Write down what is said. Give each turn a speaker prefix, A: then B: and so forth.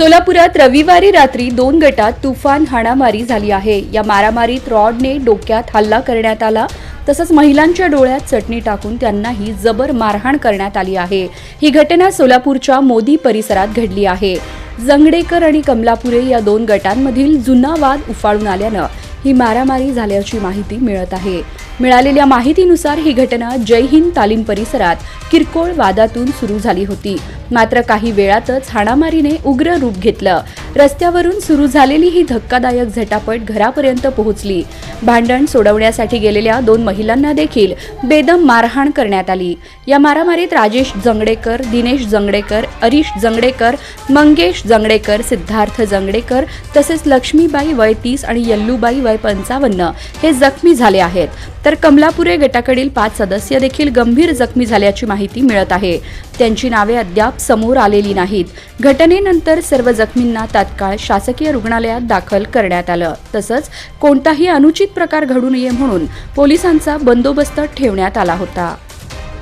A: सोलापुरात रविवारी रात्री दोन गटात तुफान हाणामारी झाली आहे. या मारामारीत रॉडने डोक्यात हल्ला करण्यात आला. तसंच महिलांच्या डोळ्यात चटणी टाकून त्यांनाही जबर मारहाण करण्यात आली आहे. ही घटना सोलापूरच्या मोदी परिसरात घडली आहे. जंगडेकर आणि कमलापुरे या दोन गटांमधील जुना वाद उफाळून आल्यानं ही मारामारी झाल्याची माहिती मिळत आहे. मिळालेल्या माहितीनुसार ही घटना जय हिंद तालीम परिसरात किरकोळ वादातून सुरू झाली होती. मात्र काही वेळातच हाणामारीने उग्र रूप घेतलं. रस्त्यावरून सुरू झालेली ही धक्कादायक झटापट घरापर्यंत पोहोचली. भांडण सोडवण्यासाठी गेलेल्या दोन महिलांना देखील बेदम मारहाण करण्यात आली. या मारामारीत राजेश जंगडेकर दिनेश जंगडेकर अरिश जंगडेकर मंगेश जंगडेकर सिद्धार्थ जंगडेकर तसेच लक्ष्मीबाई वय तीस आणि यल्लूबाई वय पंचावन्न हे जखमी झाले आहेत. तर कमलापुरे गटाकडील पाच सदस्य देखील गंभीर जखमी झाल्याची माहिती मिळत आहे. त्यांची नावे अद्याप समोर आलेली नाहीत. घटनेनंतर सर्व जखमींना तात्काळ शासकीय रुग्णालयात दाखल करण्यात आलं. तसंच कोणताही अनुचित प्रकार घडू नये म्हणून पोलिसांचा बंदोबस्त ठेवण्यात आला होता.